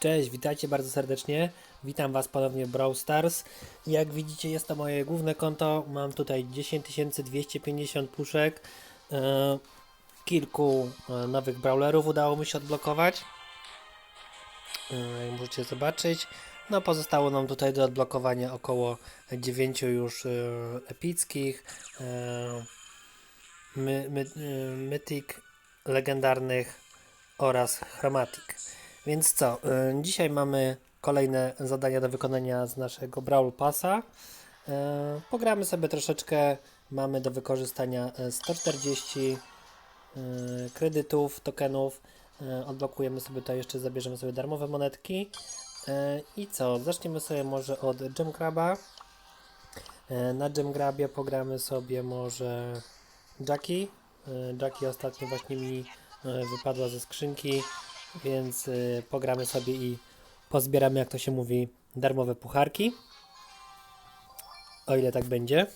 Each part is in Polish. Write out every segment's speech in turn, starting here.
Cześć, witajcie bardzo serdecznie. Witam Was ponownie w Brawl Stars. Jak widzicie, jest to moje główne konto. Mam tutaj 10250 puszek. E, kilku e, nowych brawlerów udało mi się odblokować. E, jak możecie zobaczyć. No, pozostało nam tutaj do odblokowania około 9 już e, epickich. E, my, my, e, legendarnych oraz chromatic. Więc co, y, dzisiaj mamy kolejne zadania do wykonania z naszego Brawl Passa. Y, pogramy sobie troszeczkę, mamy do wykorzystania y, 140 y, kredytów, tokenów. Odblokujemy sobie to jeszcze, zabierzemy sobie darmowe monetki. I co, zaczniemy sobie może od Gem Graba. Y, Na Gem Grabie pogramy sobie może Jackie. Jackie ostatnio właśnie mi wypadła ze skrzynki więc y, pogramy sobie i pozbieramy, jak to się mówi, darmowe pucharki. O ile tak będzie.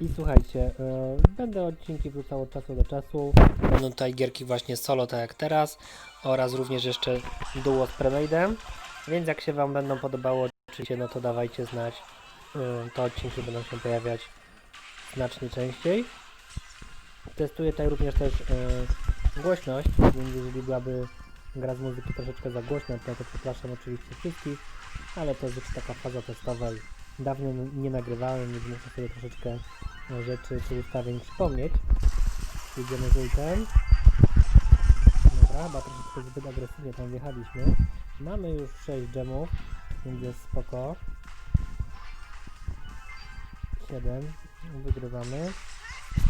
I słuchajcie, y, będę odcinki wrzucał od czasu do czasu. Będą tutaj gierki właśnie solo, tak jak teraz, oraz również jeszcze duo z Premade'em. Więc jak się Wam będą podobało, oczywiście, no to dawajcie znać. Y, te odcinki będą się pojawiać znacznie częściej. Testuję tutaj również też e, głośność, więc jeżeli byłaby gra z muzyki troszeczkę za głośna, to, to przepraszam oczywiście wszystkich, ale to jest taka faza testowa i dawno nie nagrywałem, więc muszę sobie troszeczkę e, rzeczy czy ustawień przypomnieć. Jedziemy z ultem. Dobra, chyba troszeczkę zbyt agresywnie tam wjechaliśmy. Mamy już 6 gemów, więc jest spoko. 7. Wygrywamy.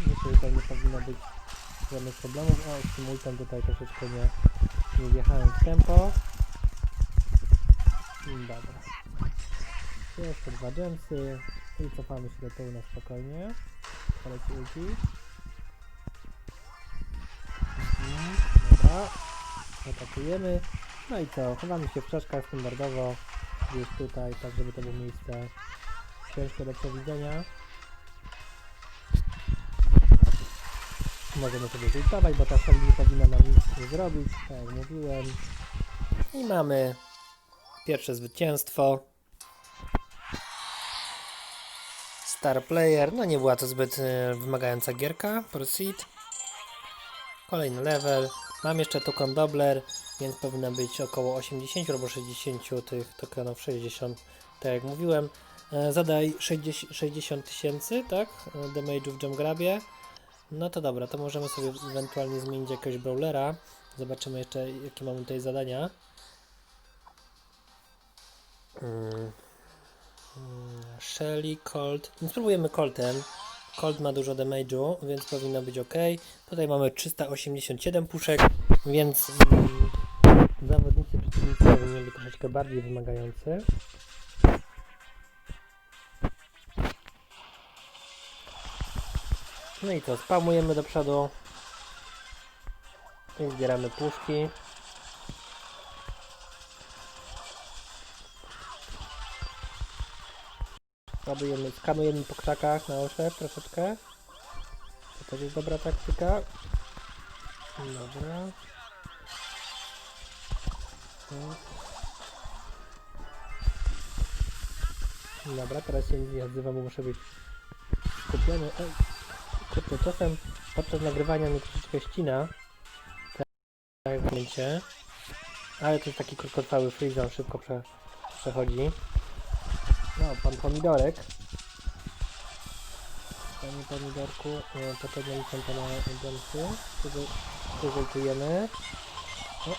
Myślę, że tutaj nie powinno być żadnych problemów. O, z tym ultem tutaj troszeczkę nie, nie wjechałem w tempo. Mm, Dobra. Jeszcze dwa gemsy. I cofamy się do tyłu na spokojnie. Poleci ulti. Mhm, Dobra. Atakujemy. No i co? Chowamy się w czaszkach standardowo. Gdzieś tutaj, tak żeby to było miejsce ciężkie do przewidzenia. Możemy sobie zultować, bo ta Shelly nie powinna nam nic zrobić, tak jak mówiłem. I mamy pierwsze zwycięstwo. Star Player, no nie była to zbyt e, wymagająca gierka. Proceed. Kolejny level. Mam jeszcze token Dobler, więc powinno być około 80 albo 60 tych tokenów, 60, tak jak mówiłem. E, Zadaj 60 60 tysięcy, tak? E, Damage'u w Jam Grabie. No to dobra, to możemy sobie ewentualnie zmienić jakiegoś brawlera. Zobaczymy jeszcze, jakie mamy tutaj zadania. Mm. Mm, Shelly, Colt. No spróbujemy Coltem. Colt ma dużo damage'u, więc powinno być ok. Tutaj mamy 387 puszek, więc mm, zawodnicy przeciwnicy powinni być troszeczkę bardziej wymagający. No i to, spamujemy do przodu. I zbieramy puszki. Ładujemy, skanujemy po krzakach na oszep troszeczkę. To też jest dobra taktyka. Dobra. Dobra, teraz się nie odzywam, bo muszę być skupiony. Ej. Kurczę, czasem podczas nagrywania mnie troszeczkę ścina. Tak jak w momencie. Ale to jest taki krótkotrwały freeze, on szybko prze, przechodzi. No, pan pomidorek. Panie pomidorku, e, poczekaj pan pana dęsy. Prezentujemy. O,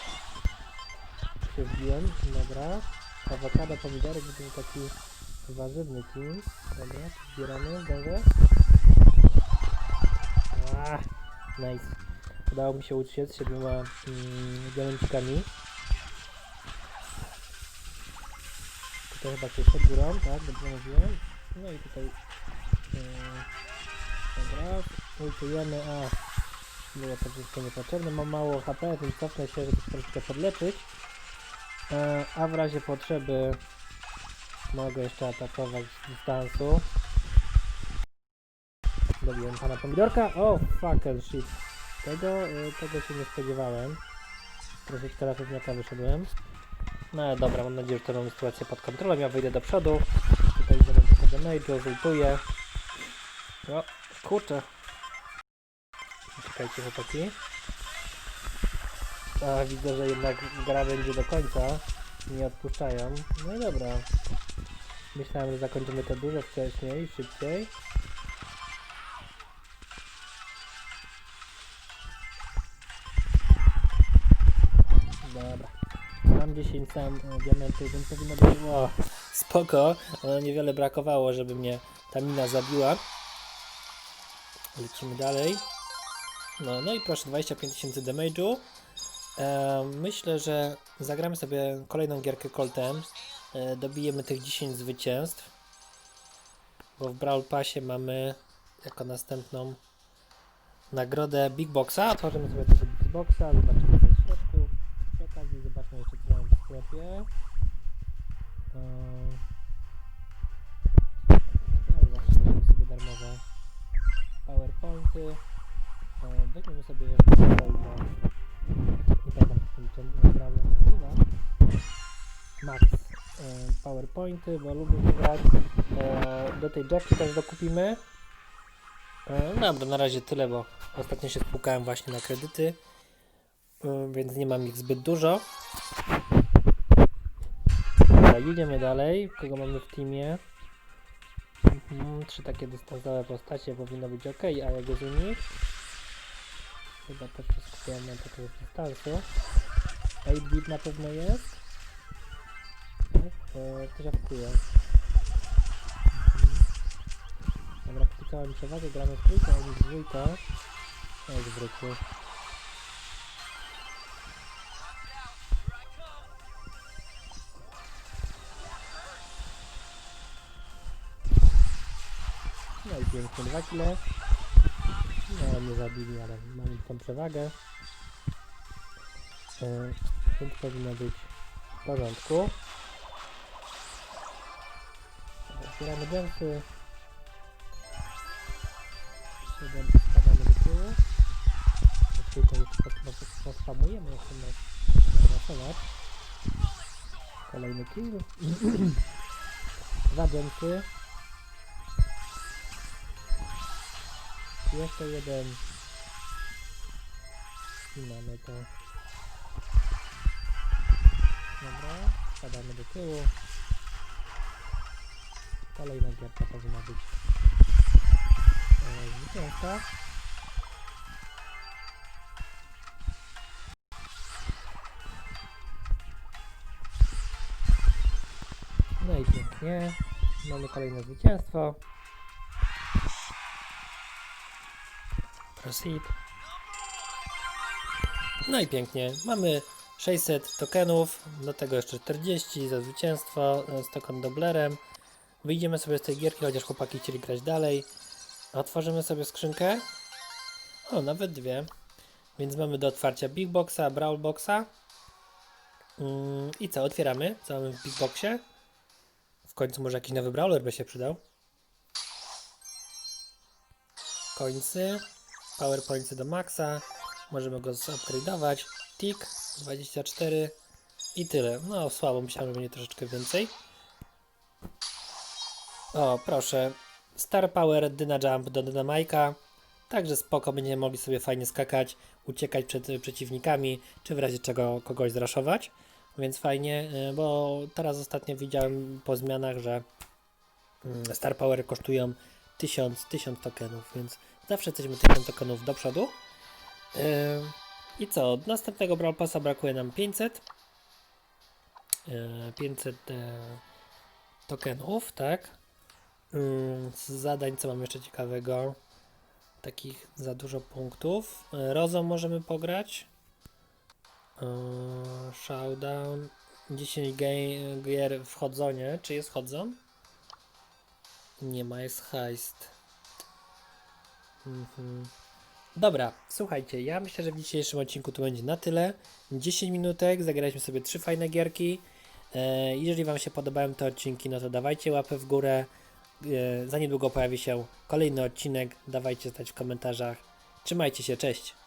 się wbiłem, dobra. Awokado, pomidorek, będzie taki warzywny team. Dobra, zbieramy, zdążę. Ah, nice. Udało mi się uciec siedmioma mm, diamencikami. Tutaj chyba coś pod górą, tak? Dobrze mówiłem. No i tutaj... Yy, dobra, ultujemy, a... Było to wszystko niepotrzebne. Mam mało HP, więc cofnę się, żeby troszeczkę podleczyć. E, a w razie potrzeby mogę jeszcze atakować z dystansu. Dobiłem pana pomidorka. O, fuck and shit. Tego, y, tego się nie spodziewałem. Troszeczkę na pewniaka wyszedłem. No dobra, mam nadzieję, że to mam sytuację pod kontrolą. Ja wyjdę do przodu. Tutaj zrobię trochę damage'u, zultuję. O, kurczę. Czekajcie chłopaki. A, widzę, że jednak gra będzie do końca. Nie odpuszczają. No i dobra. Myślałem, że zakończymy to dużo wcześniej, szybciej. 10 sam e, diamentów, więc powinno być o, spoko. E, niewiele brakowało, żeby mnie ta mina zabiła. Lecimy dalej. No, no i proszę, 25 tysięcy damage'u. E, myślę, że zagramy sobie kolejną gierkę Coltem. E, dobijemy tych 10 zwycięstw. Bo w Brawl Passie mamy jako następną nagrodę Big Boxa. Otworzymy sobie tego Big Boxa, zobaczymy co jest w środku. Przy okazji zobaczmy jeszcze co w sklepie. Eee, no, zawsze weźmiemy sobie darmowe PowerPointy. Eee, weźmiemy sobie jeszcze nie pamiętam ten program się nazywa. Max e, PowerPointy, bo lubię grać. Do tej Jacki też dokupimy. E, dobra, na razie tyle, bo ostatnio się spłukałem właśnie na kredyty, e, więc nie mam ich zbyt dużo. Jedziemy dalej. Kogo mamy w teamie? Mhm, trzy takie dystansowe postacie powinno być ok, a jak u nich? Chyba też się skupiałem na takiego dystansu. 8-bit na pewno jest. Tak, e, to żartuję. Mhm. Dobra, podpisałem przewagę, gramy w trójkę, a oni w dwójkę. O, jest pięknie, dwa kile. No, mnie zabili, ale mamy tą przewagę. E, powinno być w porządku. Dęsy. Jeden spadamy do tyłu. Tylko już pospamujemy jeszcze na rasować. Kolejny kill. Dwa dęsy. Jeszcze jeden. I mamy to. Dobra, spadamy do tyłu. Kolejna gierka powinna być e, zwycięska. No i pięknie. Mamy kolejne zwycięstwo. Proceed. No i pięknie. Mamy 600 tokenów, do tego jeszcze 40 za zwycięstwo e, z token doblerem. Wyjdziemy sobie z tej gierki, chociaż chłopaki chcieli grać dalej. Otworzymy sobie skrzynkę. O, nawet dwie. Więc mamy do otwarcia Big Boxa, Brawl Boxa. Mm, I co, otwieramy. Co mamy w Big Boxie? W końcu może jakiś nowy Brawler by się przydał. Końcy. PowerPointsy do maxa. Możemy go zupgrade'ować. Tick 24 i tyle. No słabo, myślałem, że będzie troszeczkę więcej. O, proszę. Star Power Dyna Jump do Dynamajka. Także spoko, będziemy mogli sobie fajnie skakać, uciekać przed przeciwnikami, czy w razie czego kogoś zraszować. Więc fajnie, y, bo teraz ostatnio widziałem po zmianach, że mm, Star Power kosztują 1000, 1000 tokenów, więc zawsze jesteśmy 1000 tokenów do przodu. Yy, I co? Od następnego Brawl Passa brakuje nam 500. Yy, 500 e, tokenów, tak? Yy, Z zadań, co mam jeszcze ciekawego? Takich za dużo punktów. Yy, Rozą możemy pograć. Yy, Showdown. 10 gej- gier w chodzonie. Czy jest chodzon? Nie ma, jest heist. Mhm. Dobra, słuchajcie, ja myślę, że w dzisiejszym odcinku to będzie na tyle. 10 minutek, zagraliśmy sobie trzy fajne gierki. E, jeżeli Wam się podobają te odcinki, no to dawajcie łapę w górę. E, za niedługo pojawi się kolejny odcinek. Dawajcie znać w komentarzach. Trzymajcie się, cześć!